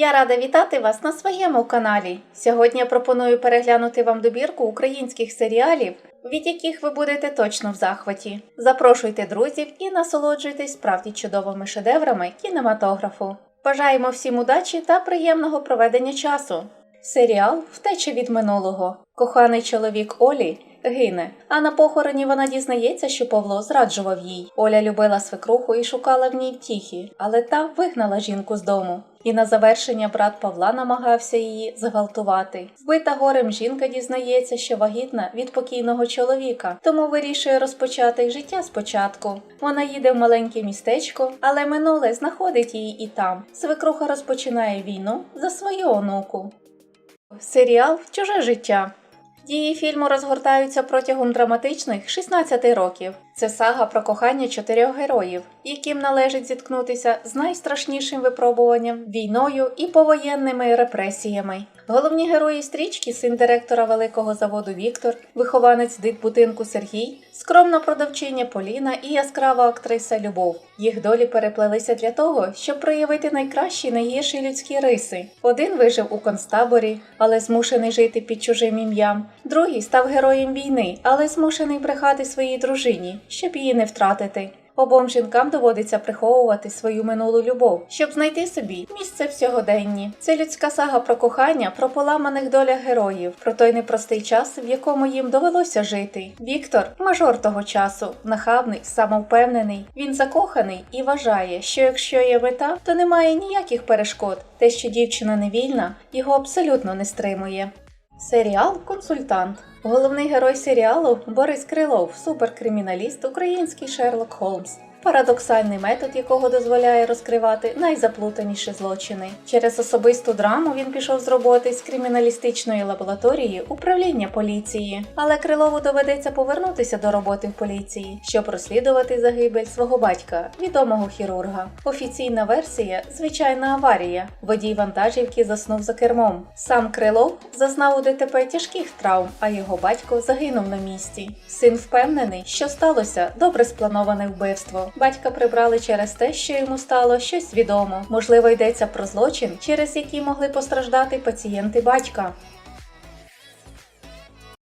Я рада вітати вас на своєму каналі. Сьогодні пропоную переглянути вам добірку українських серіалів, від яких ви будете точно в захваті. Запрошуйте друзів і насолоджуйтесь справді чудовими шедеврами кінематографу. Бажаємо всім удачі та приємного проведення часу. Серіал Втеча від минулого. Коханий чоловік Олі гине, а на похороні вона дізнається, що Павло зраджував їй. Оля любила свекруху і шукала в ній втіхи, але та вигнала жінку з дому. І на завершення брат Павла намагався її зґвалтувати. Вбита горем жінка дізнається, що вагітна від покійного чоловіка, тому вирішує розпочати життя спочатку. Вона їде в маленьке містечко, але минуле знаходить її і там. Свекруха розпочинає війну за свою онуку. Серіал Чуже життя. Дії фільму розгортаються протягом драматичних 16 років. Це сага про кохання чотирьох героїв, яким належить зіткнутися з найстрашнішим випробуванням війною і повоєнними репресіями. Головні герої стрічки син директора великого заводу Віктор, вихованець дитбудинку Сергій, скромна продавчиня Поліна і яскрава актриса Любов. Їх долі переплелися для того, щоб проявити найкращі найгірші людські риси. Один вижив у концтаборі, але змушений жити під чужим ім'ям. Другий став героєм війни, але змушений брехати своїй дружині, щоб її не втратити. Обом жінкам доводиться приховувати свою минулу любов, щоб знайти собі місце в сьогоденні. Це людська сага про кохання, про поламаних долях героїв, про той непростий час, в якому їм довелося жити. Віктор мажор того часу, нахабний, самовпевнений. Він закоханий і вважає, що якщо є мета, то немає ніяких перешкод. Те, що дівчина невільна, його абсолютно не стримує. Серіал Консультант. Головний герой серіалу Борис Крилов, суперкриміналіст, український Шерлок Холмс. Парадоксальний метод, якого дозволяє розкривати найзаплутаніші злочини. Через особисту драму він пішов з роботи з криміналістичної лабораторії управління поліції. Але Крилову доведеться повернутися до роботи в поліції, щоб розслідувати загибель свого батька, відомого хірурга. Офіційна версія звичайна аварія. Водій вантажівки заснув за кермом. Сам Крилов зазнав у ДТП тяжких травм, а його батько загинув на місці. Син впевнений, що сталося добре сплановане вбивство. Батька прибрали через те, що йому стало щось відомо. Можливо, йдеться про злочин, через який могли постраждати пацієнти батька.